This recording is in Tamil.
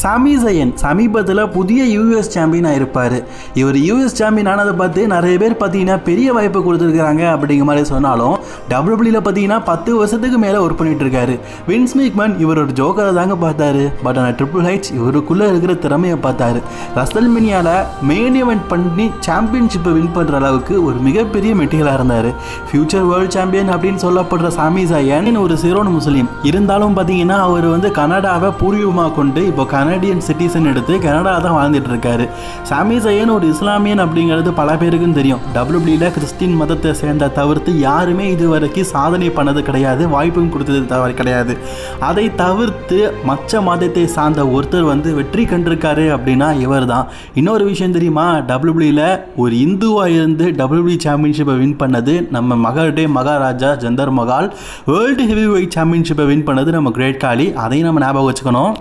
சாமி ஜயன் சமீபத்தில் புதிய யூஎஸ் சாம்பியனாக இருப்பார். இவர் யூஎஸ் சாம்பியன் ஆனதை பார்த்து நிறைய பேர் பார்த்தீங்கன்னா பெரிய வாய்ப்பு கொடுத்துருக்காங்க அப்படிங்கிற மாதிரி சொன்னாலும் டபிள்யூபிள்யூல பார்த்தீங்கன்னா பத்து வருஷத்துக்கு மேலே ஒர்க் பண்ணிட்டு இருக்காரு வின்ஸ் மேக்மன் இவர் ஒரு ஜோக்கரை தாங்க பார்த்தாரு. பட் ஆனால் ட்ரிபிள் ஹைட்ஸ் இவருக்குள்ளே இருக்கிற திறமையை பார்த்தாரு. ரசல் மினியாவில் மெயின் இவெண்ட் பண்ணி சாம்பியன்ஷிப்பை வின் பண்ணுற அளவுக்கு ஒரு மிகப்பெரிய மெட்டீரியலாக இருந்தார். ஃபியூச்சர் வேர்ல்டு சாம்பியன் அப்படின்னு சொல்லப்படுற சாமி ஜயன் ஒரு சிரோன் முஸ்லீம். இருந்தாலும் பார்த்தீங்கன்னா அவர் வந்து கனடாவை பூர்வீகமாக கொண்டு இப்போ கன கனடியன் சிட்டிசன் எடுத்து கனடா தான் வாழ்ந்துட்டு இருக்காரு சாமி சையன் ஒரு இஸ்லாமியன் அப்படிங்கிறது பல பேருக்கும் தெரியும். டபிள்யூபிள்யூல கிறிஸ்டின் மதத்தை சேர்ந்த தவிர்த்து யாருமே இதுவரைக்கும் சாதனை பண்ணது கிடையாது வாய்ப்பும் கொடுத்தது தவறு கிடையாது. அதை தவிர்த்து மற்ற மதத்தை சார்ந்த ஒருத்தர் வந்து வெற்றி கண்டிருக்காரு அப்படின்னா இவர் தான் இன்னொரு விஷயம் தெரியுமா? டபிள்யூபிள்யூல ஒரு இந்துவாக இருந்து டபிள்யூபிள்யூ சாம்பியன்ஷிப்பை வின் பண்ணது நம்ம மகடே Maharaja Jantar Mahal. World heavyweight சாம்பியன்ஷிப்பை வின் பண்ணது நம்ம கிரேட் காலி. அதையும் நம்ம ஞாபகம் வச்சுக்கணும்.